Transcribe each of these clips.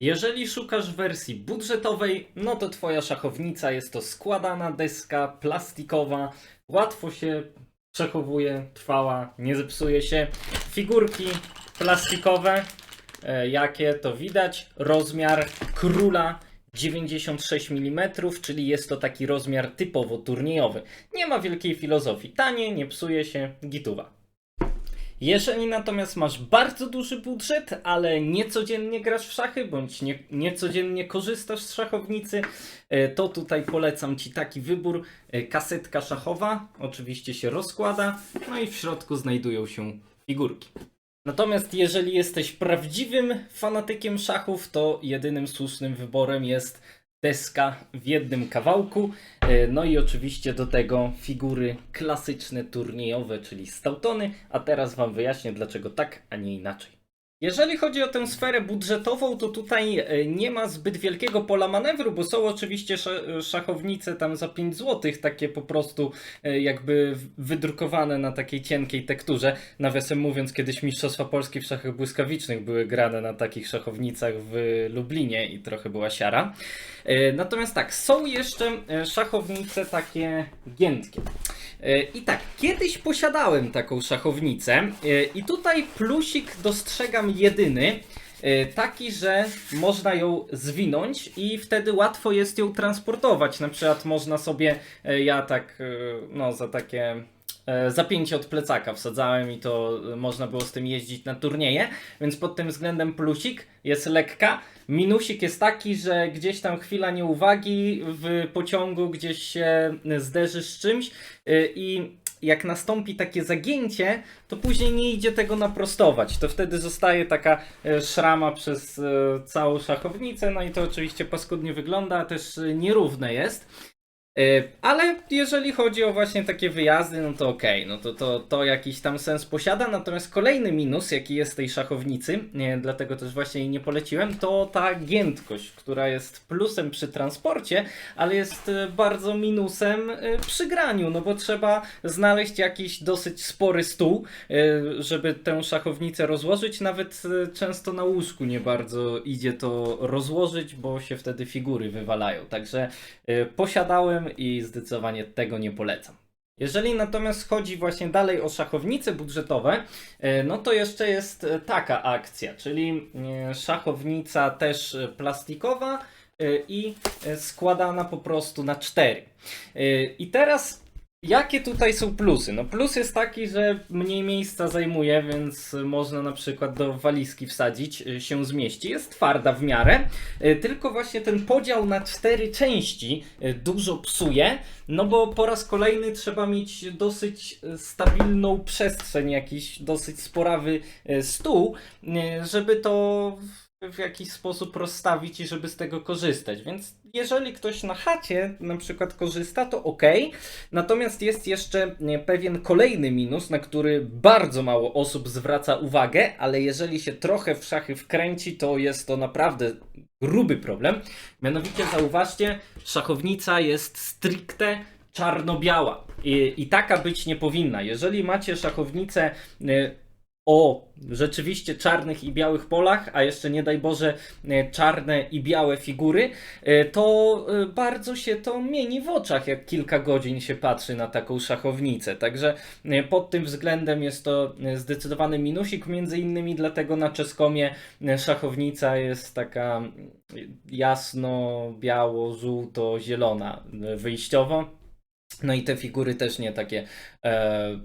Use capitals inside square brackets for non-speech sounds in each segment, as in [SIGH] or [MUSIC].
Jeżeli szukasz wersji budżetowej, no to twoja szachownica jest to składana deska plastikowa, łatwo się przechowuje, trwała, nie zepsuje się. Figurki plastikowe, e, jakie to widać, rozmiar króla 96 mm, czyli jest to taki rozmiar typowo turniejowy. Nie ma wielkiej filozofii, tanie, nie psuje się, gituwa. Jeżeli natomiast masz bardzo duży budżet, ale niecodziennie grasz w szachy, bądź nie, niecodziennie korzystasz z szachownicy, e, to tutaj polecam Ci taki wybór. E, Kasetka szachowa, oczywiście się rozkłada, no i w środku znajdują się figurki. Natomiast jeżeli jesteś prawdziwym fanatykiem szachów, to jedynym słusznym wyborem jest deska w jednym kawałku. E, No i oczywiście do tego figury klasyczne turniejowe, czyli Stautony. A teraz Wam wyjaśnię dlaczego tak, a nie inaczej. Jeżeli chodzi o tę sferę budżetową, to tutaj e, nie ma zbyt wielkiego pola manewru, bo są oczywiście sz- szachownice tam za 5 zł, takie po prostu e, jakby wydrukowane na takiej cienkiej tekturze. Nawiasem mówiąc, kiedyś Mistrzostwa Polski w szachach błyskawicznych były grane na takich szachownicach w Lublinie i trochę była siara. E, Natomiast tak, są jeszcze szachownice takie giętkie. I tak, kiedyś posiadałem taką szachownicę i tutaj plusik dostrzegam jedyny, e, taki, że można ją zwinąć i wtedy łatwo jest ją transportować. Na przykład można sobie, e, ja tak, e, no za takie zapięcie od plecaka wsadzałem i to można było z tym jeździć na turnieje, więc pod tym względem plusik jest lekka. Minusik jest taki, że gdzieś tam chwila nieuwagi w pociągu, gdzieś się zderzysz z czymś i jak nastąpi takie zagięcie, to później nie idzie tego naprostować. To wtedy zostaje taka e, szrama przez e, całą szachownicę, no i to oczywiście paskudnie wygląda, a też e, nierówne jest. E, Ale jeżeli chodzi o właśnie takie wyjazdy, no to okej, no to, to, to jakiś tam sens posiada. Natomiast kolejny minus, jaki jest tej szachownicy, dlatego też właśnie jej nie poleciłem, to ta giętkość, która jest plusem przy transporcie, ale jest e, bardzo minusem e, przy graniu, no bo trzeba znaleźć jakiś dosyć spory stół, żeby tę szachownicę rozłożyć. Nawet często na łóżku nie bardzo idzie to rozłożyć, bo się wtedy figury wywalają. Także e, i zdecydowanie tego nie polecam. Jeżeli natomiast chodzi właśnie dalej o szachownice budżetowe, e, no to jeszcze jest e, taka akcja, czyli e, szachownica też plastikowa i składana po prostu na cztery. I teraz Jakie tutaj są plusy? No plus jest taki, że mniej miejsca zajmuje, więc można na przykład do walizki wsadzić, y, się zmieści. Jest twarda w miarę, y, tylko właśnie ten podział na cztery części y, dużo psuje, no bo po raz kolejny trzeba mieć dosyć stabilną przestrzeń, jakiś dosyć sporawy stół, żeby to w- jakiś sposób rozstawić i żeby z tego korzystać. Więc jeżeli ktoś na chacie na przykład korzysta, to ok. Natomiast jest jeszcze pewien kolejny minus, na który bardzo mało osób zwraca uwagę, ale jeżeli się trochę w szachy wkręci, to jest to naprawdę gruby problem. Mianowicie zauważcie, szachownica jest stricte czarno-biała I, i taka być nie powinna. Jeżeli macie szachownicę y, o rzeczywiście czarnych i białych polach, a jeszcze nie daj Boże e, czarne i białe figury, e, to e, bardzo się to mieni w oczach, jak kilka godzin się patrzy na taką szachownicę. Także pod tym względem jest to zdecydowany minusik, między innymi dlatego na czeskomie szachownica jest taka jasno, biało, żółto, zielona wyjściowo. No i te figury też nie takie e, e,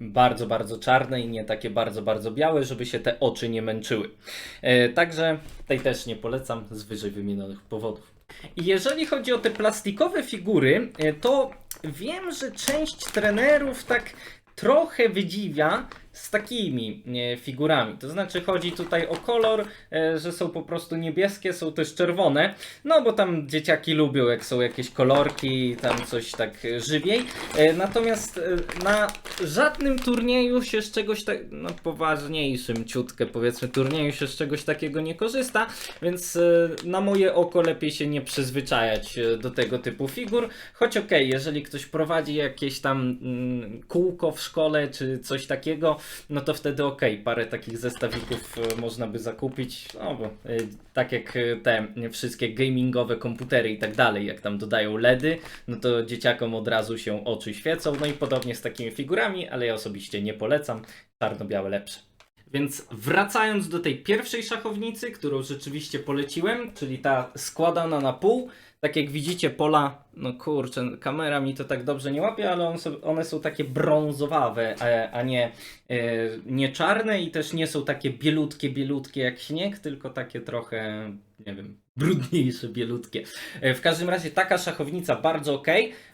bardzo, bardzo czarne i nie takie bardzo, bardzo białe, żeby się te oczy nie męczyły. E, także tej też nie polecam z wyżej wymienionych powodów. I jeżeli chodzi o te plastikowe figury, e, to wiem, że część trenerów tak trochę wydziwia z takimi figurami. To znaczy chodzi tutaj o kolor, e, że są po prostu niebieskie, są też czerwone. No bo tam dzieciaki lubią, jak są jakieś kolorki, tam coś tak żywiej. E, Natomiast e, na żadnym turnieju się z czegoś tak, no poważniejszym ciutkę powiedzmy turnieju się z czegoś takiego nie korzysta, więc na moje oko lepiej się nie przyzwyczajać do tego typu figur. Choć okej, jeżeli ktoś prowadzi jakieś tam mm, kółko w szkole czy coś takiego, no to wtedy okej, parę takich zestawików e, można by zakupić, no bo e, tak jak e, te wszystkie gamingowe komputery i tak dalej, jak tam dodają LEDy, no to dzieciakom od razu się oczy świecą, no i podobnie z takimi figurami, ale ja osobiście nie polecam, czarno-białe lepsze. Więc wracając do tej pierwszej szachownicy, którą rzeczywiście poleciłem, czyli ta składana na pół, tak jak widzicie pola, no kurczę, kamera mi to tak dobrze nie łapie, ale one są, one są takie brązowawe, a, nie, nie czarne i też nie są takie bielutkie, bielutkie jak śnieg, tylko takie trochę, nie wiem, brudniejsze, bielutkie. E, w każdym razie taka szachownica bardzo ok,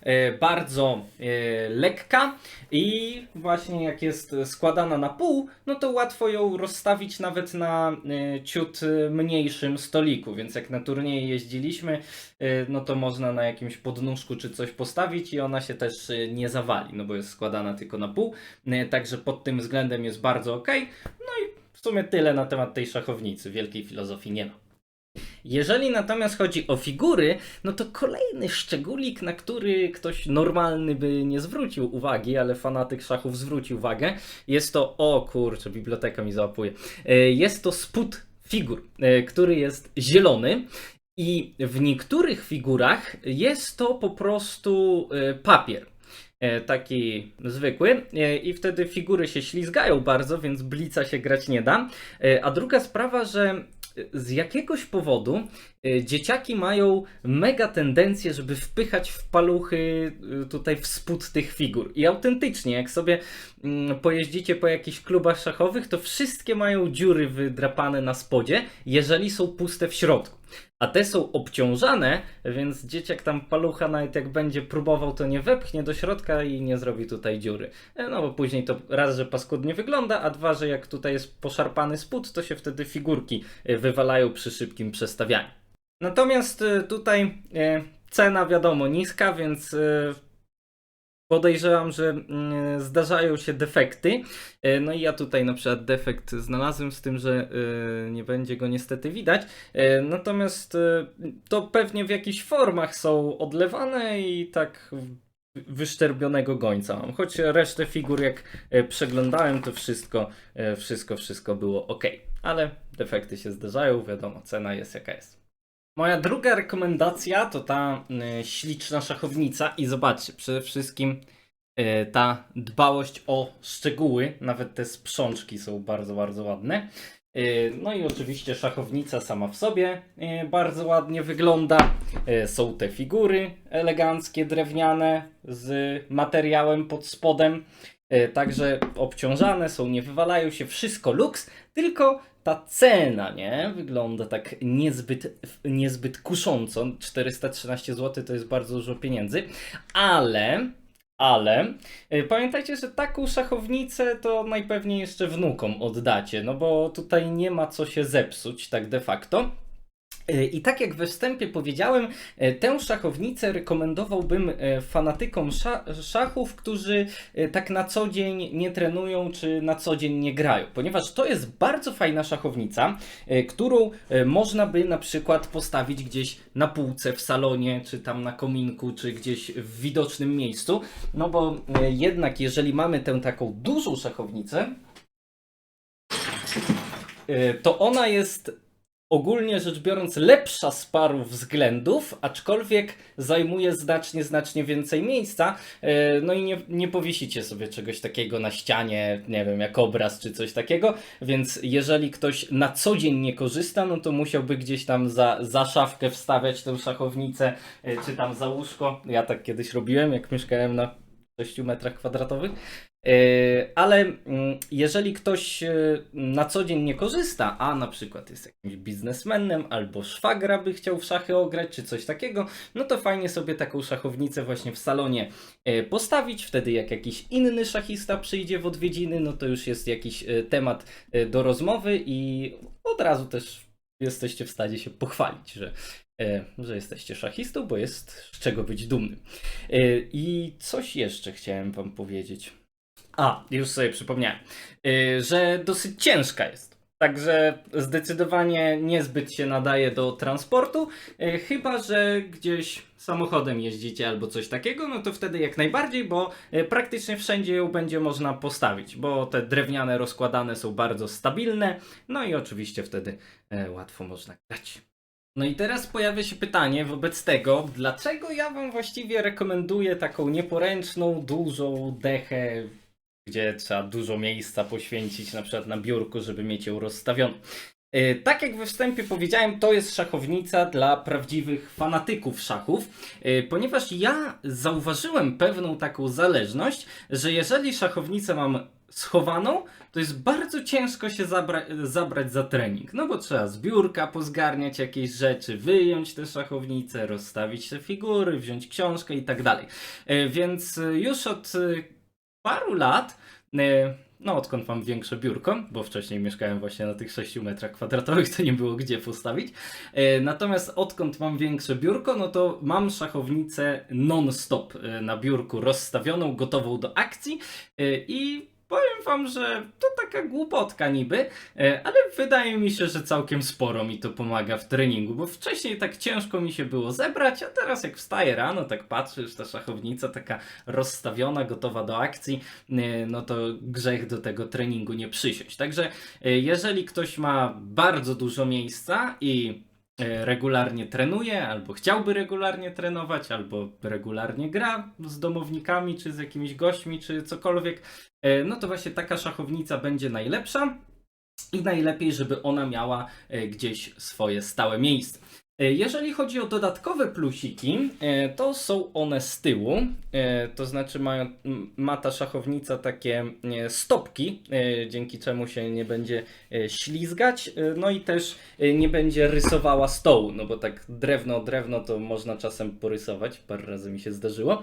e, bardzo e, lekka i właśnie jak jest składana na pół, no to łatwo ją rozstawić nawet na e, ciut e, mniejszym stoliku, więc jak na turnieje jeździliśmy, e, no to można na jakimś podnóżku czy coś postawić i ona się też e, nie zawali, no bo jest składana tylko na pół, E, także pod tym względem jest bardzo ok. No i w sumie tyle na temat tej szachownicy, wielkiej filozofii nie ma. Jeżeli natomiast chodzi o figury, no to kolejny szczególik, na który ktoś normalny by nie zwrócił uwagi, ale fanatyk szachów zwrócił uwagę, jest to, o kurczę, biblioteka mi załapuje, E, jest to spód figur, e, który jest zielony i w niektórych figurach jest to po prostu e, papier. E, Taki zwykły, e, i wtedy figury się ślizgają bardzo, więc blica się grać nie da. E, A druga sprawa, że z jakiegoś powodu dzieciaki mają mega tendencję, żeby wpychać w paluchy tutaj w spód tych figur. I autentycznie, jak sobie mm, pojeździcie po jakichś klubach szachowych, to wszystkie mają dziury wydrapane na spodzie, jeżeli są puste w środku. A te są obciążane, więc dzieciak tam palucha nawet jak będzie próbował, to nie wepchnie do środka i nie zrobi tutaj dziury. E, No bo później to raz, że paskudnie wygląda, a dwa, że jak tutaj jest poszarpany spód, to się wtedy figurki e, wywalają przy szybkim przestawianiu. Natomiast e, tutaj cena wiadomo niska, więc podejrzewam, że mm, zdarzają się defekty. E, No i ja tutaj na przykład defekt znalazłem z tym, że e, nie będzie go niestety widać. E, Natomiast to pewnie w jakichś formach są odlewane i tak wyszczerbionego gońca mam. Choć resztę figur jak przeglądałem, to wszystko, wszystko, wszystko było ok. Ale defekty się zdarzają, wiadomo, cena jest jaka jest. Moja druga rekomendacja to ta y, śliczna szachownica i zobaczcie, przede wszystkim y, ta dbałość o szczegóły, nawet te sprzączki są bardzo, bardzo ładne. Y, no i oczywiście szachownica sama w sobie y, bardzo ładnie wygląda. Y, są te figury eleganckie, drewniane z materiałem pod spodem. Y, Także obciążane są, nie wywalają się, wszystko luks, tylko ta cena, nie? Wygląda tak niezbyt, niezbyt kusząco. 413 zł to jest bardzo dużo pieniędzy, ale, ale y, pamiętajcie, że taką szachownicę to najpewniej jeszcze wnukom oddacie, no bo tutaj nie ma co się zepsuć, tak de facto. Y, I tak jak we wstępie powiedziałem, y, tę szachownicę rekomendowałbym y, fanatykom sza- szachów, którzy tak na co dzień nie trenują czy na co dzień nie grają, ponieważ to jest bardzo fajna szachownica, którą można by na przykład postawić gdzieś na półce w salonie, czy tam na kominku, czy gdzieś w widocznym miejscu. No bo jednak, jeżeli mamy tę taką dużą szachownicę, to ona jest ogólnie rzecz biorąc lepsza z paru względów, aczkolwiek zajmuje znacznie, znacznie więcej miejsca. E, No i nie, nie powiesicie sobie czegoś takiego na ścianie, nie wiem, jak obraz czy coś takiego, więc jeżeli ktoś na co dzień nie korzysta, no to musiałby gdzieś tam za, za szafkę wstawiać tę szachownicę, e, czy tam za łóżko. Ja tak kiedyś robiłem, jak mieszkałem na 6 metrach kwadratowych. E, Ale mm, jeżeli ktoś e, na co dzień nie korzysta, a na przykład jest jakimś biznesmenem albo szwagra by chciał w szachy ograć czy coś takiego, no to fajnie sobie taką szachownicę właśnie w salonie e, postawić. Wtedy jak jakiś inny szachista przyjdzie w odwiedziny, no to już jest jakiś temat do rozmowy i od razu też jesteście w stanie się pochwalić, że, że jesteście szachistą, bo jest z czego być dumnym. I coś jeszcze chciałem wam powiedzieć. A, już sobie przypomniałem, yy, że dosyć ciężka jest. Także zdecydowanie niezbyt się nadaje do transportu, e, chyba że gdzieś samochodem jeździcie albo coś takiego, no to wtedy jak najbardziej, bo e, praktycznie wszędzie ją będzie można postawić, bo te drewniane rozkładane są bardzo stabilne, no i oczywiście wtedy e, łatwo można grać. No i teraz pojawia się pytanie wobec tego, dlaczego ja wam właściwie rekomenduję taką nieporęczną, dużą dechę, gdzie trzeba dużo miejsca poświęcić na przykład na biurku, żeby mieć ją rozstawioną. E, Tak jak we wstępie powiedziałem, to jest szachownica dla prawdziwych fanatyków szachów, e, ponieważ ja zauważyłem pewną taką zależność, że jeżeli szachownicę mam schowaną, to jest bardzo ciężko się zabra- zabrać za trening. No bo trzeba z biurka pozgarniać jakieś rzeczy, wyjąć te szachownice, rozstawić te figury, wziąć książkę i tak dalej. E, Więc już od paru lat, e, no odkąd mam większe biurko, bo wcześniej mieszkałem właśnie na tych 6 metrach kwadratowych, to nie było gdzie postawić. E, Natomiast odkąd mam większe biurko, no to mam szachownicę non-stop e, na biurku rozstawioną, gotową do akcji i powiem wam, że to taka głupotka niby, e, ale wydaje mi się, że całkiem sporo mi to pomaga w treningu, bo wcześniej tak ciężko mi się było zebrać, a teraz jak wstaję rano, tak patrzysz, ta szachownica taka rozstawiona, gotowa do akcji, e, no to grzech do tego treningu nie przysiąść. Także e, jeżeli ktoś ma bardzo dużo miejsca i regularnie trenuje, albo chciałby regularnie trenować, albo regularnie gra z domownikami, czy z jakimiś gośćmi, czy cokolwiek, e, no to właśnie taka szachownica będzie najlepsza i najlepiej, żeby ona miała e, gdzieś swoje stałe miejsce. E, Jeżeli chodzi o dodatkowe plusiki, e, to są one z tyłu, e, to znaczy mają, ma ta szachownica takie stopki, dzięki czemu się nie będzie ślizgać, no i też nie będzie rysowała stołu, no bo tak drewno, drewno to można czasem porysować, parę razy mi się zdarzyło.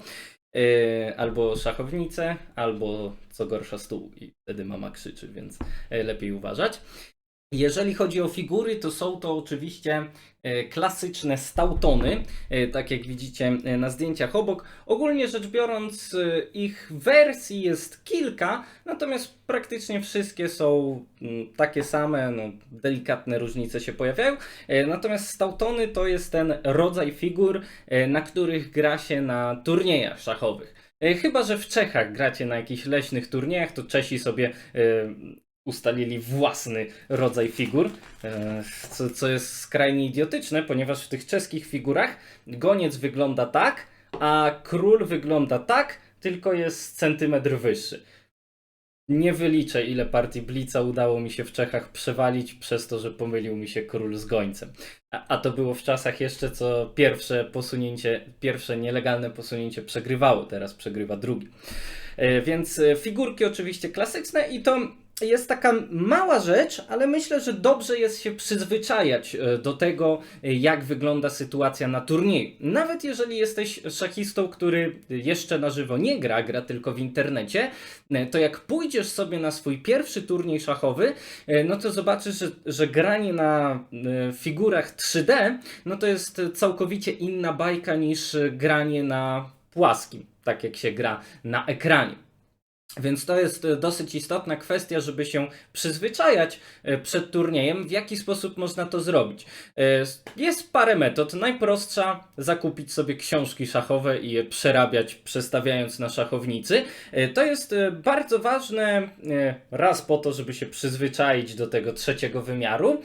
Albo szachownicę, albo co gorsza stół i wtedy mama krzyczy, więc lepiej uważać. Jeżeli chodzi o figury, to są to oczywiście e, klasyczne stautony, e, tak jak widzicie e, na zdjęciach obok. Ogólnie rzecz biorąc, ich wersji jest kilka, natomiast praktycznie wszystkie są mm, takie same, no, delikatne różnice się pojawiają. Natomiast stautony to jest ten rodzaj figur, na których gra się na turniejach szachowych. Chyba, że w Czechach gracie na jakichś leśnych turniejach, to Czesi sobie ustalili własny rodzaj figur, e, co, co jest skrajnie idiotyczne, ponieważ w tych czeskich figurach goniec wygląda tak, a król wygląda tak, tylko jest centymetr wyższy. Nie wyliczę, ile partii Blica udało mi się w Czechach przewalić przez to, że pomylił mi się król z gońcem. A, a to było w czasach jeszcze, co pierwsze posunięcie, pierwsze nielegalne posunięcie przegrywało, teraz przegrywa drugi. E, Więc e, figurki oczywiście klasyczne i to jest taka mała rzecz, ale myślę, że dobrze jest się przyzwyczajać e, do tego, e, jak wygląda sytuacja na turnieju. Nawet jeżeli jesteś szachistą, który jeszcze na żywo nie gra, gra tylko w internecie, e, to jak pójdziesz sobie na swój pierwszy turniej szachowy, no to zobaczysz, że, że granie na figurach 3D, no to jest całkowicie inna bajka niż granie na płaskim, tak jak się gra na ekranie. Więc to jest e, dosyć istotna kwestia, żeby się przyzwyczajać e, przed turniejem, w jaki sposób można to zrobić. E, Jest parę metod. Najprostsza zakupić sobie książki szachowe i je przerabiać, przestawiając na szachownicy. To jest bardzo ważne, raz po to, żeby się przyzwyczaić do tego trzeciego wymiaru,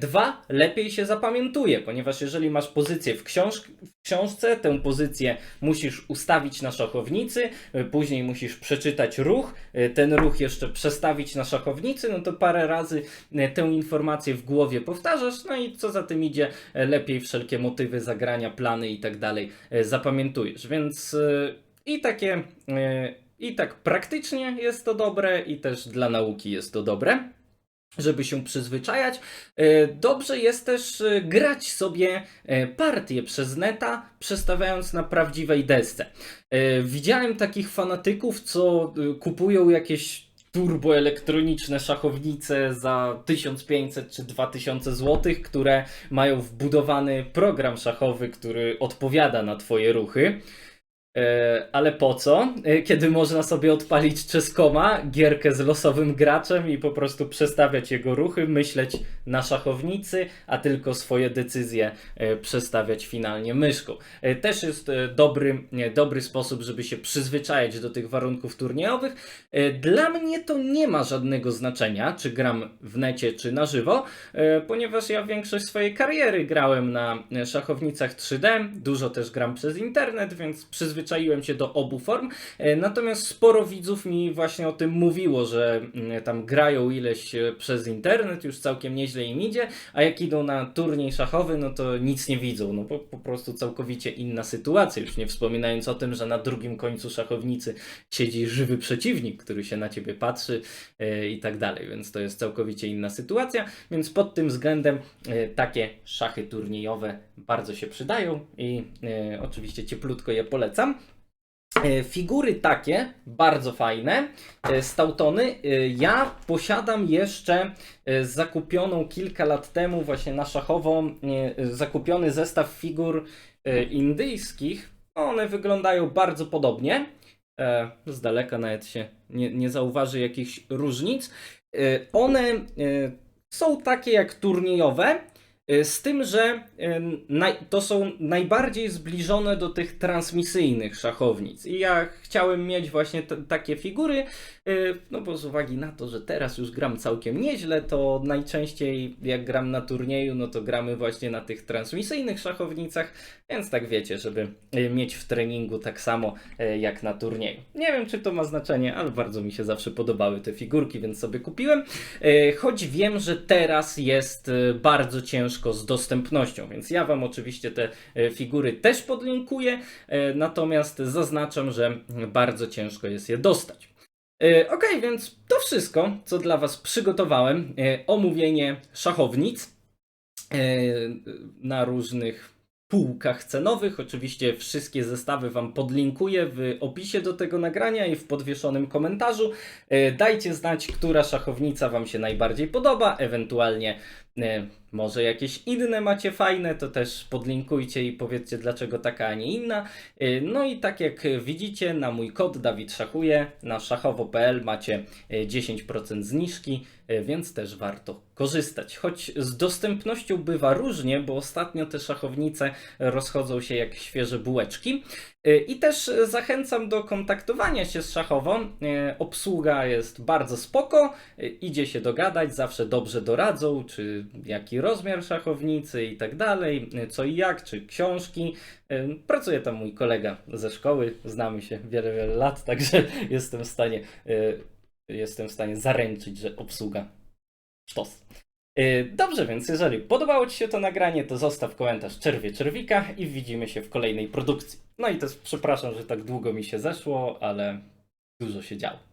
dwa, lepiej się zapamiętuje, ponieważ jeżeli masz pozycję w, książ- w książce, tę pozycję musisz ustawić na szachownicy, później musisz przeczytać ruch, e, ten ruch jeszcze przestawić na szachownicy, no to parę razy e, tę informację w głowie powtarzasz, no i co za tym idzie, e, lepiej wszelkie motywy zagrania, plany i tak dalej zapamiętujesz. Więc i takie, i tak praktycznie jest to dobre, i też dla nauki jest to dobre żeby się przyzwyczajać. E, Dobrze jest też e, grać sobie e, partie przez neta, przestawiając na prawdziwej desce. Widziałem takich fanatyków, co kupują jakieś turboelektroniczne szachownice za 1500 czy 2000 zł, które mają wbudowany program szachowy, który odpowiada na twoje ruchy. E, ale po co? E, Kiedy można sobie odpalić czeskoma, gierkę z losowym graczem i po prostu przestawiać jego ruchy, myśleć na szachownicy, a tylko swoje decyzje e, przestawiać finalnie myszką. Też jest dobry, dobry sposób, żeby się przyzwyczajać do tych warunków turniejowych. Dla mnie to nie ma żadnego znaczenia, czy gram w necie, czy na żywo, ponieważ ja większość swojej kariery grałem na szachownicach 3D, dużo też gram przez internet, więc przyzwyczaiłem się do obu form. E, Natomiast sporo widzów mi właśnie o tym mówiło, że mm, tam grają ileś e, przez internet, już całkiem nieźle im idzie, a jak idą na turniej szachowy, no to nic nie widzą. No po, po prostu całkowicie inna sytuacja, już nie wspominając o tym, że na drugim końcu szachownicy siedzi żywy przeciwnik, który się na ciebie patrzy e, i tak dalej, więc to jest całkowicie inna sytuacja, więc pod tym względem takie szachy turniejowe bardzo się przydają i e, oczywiście cieplutko je polecam. E, Figury takie, bardzo fajne, e, Stautony. E, Ja posiadam jeszcze e, zakupioną kilka lat temu właśnie na szachową, e, zakupiony zestaw figur e, indyjskich. One wyglądają bardzo podobnie. E, Z daleka nawet się nie, nie zauważy jakichś różnic. E, One e, są takie jak turniejowe, z tym, że e, to są najbardziej zbliżone do tych transmisyjnych szachownic. I ja chciałem mieć właśnie takie figury, e, no bo z uwagi na to, że teraz już gram całkiem nieźle, to najczęściej jak gram na turnieju, no to gramy właśnie na tych transmisyjnych szachownicach, więc tak wiecie, żeby e, mieć w treningu tak samo e, jak na turnieju. Nie wiem, czy to ma znaczenie, ale bardzo mi się zawsze podobały te figurki, więc sobie kupiłem. E, Choć wiem, że teraz jest e, bardzo ciężko z dostępnością, więc ja Wam oczywiście te e, figury też podlinkuję, e, natomiast zaznaczam, że bardzo ciężko jest je dostać. E, Ok, więc to wszystko, co dla Was przygotowałem. Omówienie szachownic na różnych półkach cenowych. Oczywiście wszystkie zestawy Wam podlinkuję w opisie do tego nagrania i w podwieszonym komentarzu. Dajcie znać, która szachownica Wam się najbardziej podoba, ewentualnie może jakieś inne macie fajne, to też podlinkujcie i powiedzcie dlaczego taka, a nie inna. E, No i tak jak widzicie, na mój kod Dawid Szachuje na szachowo.pl macie e, 10% zniżki, e, więc też warto korzystać. Choć z dostępnością bywa różnie, bo ostatnio te szachownice rozchodzą się jak świeże bułeczki. E, I też e, zachęcam do kontaktowania się z szachową. E, Obsługa jest bardzo spoko, e, idzie się dogadać, zawsze dobrze doradzą, czy jaki rozmiar szachownicy i tak dalej, co i jak, czy książki. Pracuje tam mój kolega ze szkoły, znamy się wiele, wiele lat, [LAUGHS] także jestem w stanie, e, jestem w stanie zaręczyć, że obsługa sztos. E, Dobrze, więc jeżeli podobało Ci się to nagranie, to zostaw komentarz czerwie czerwika i widzimy się w kolejnej produkcji. No i też przepraszam, że tak długo mi się zeszło, ale dużo się działo.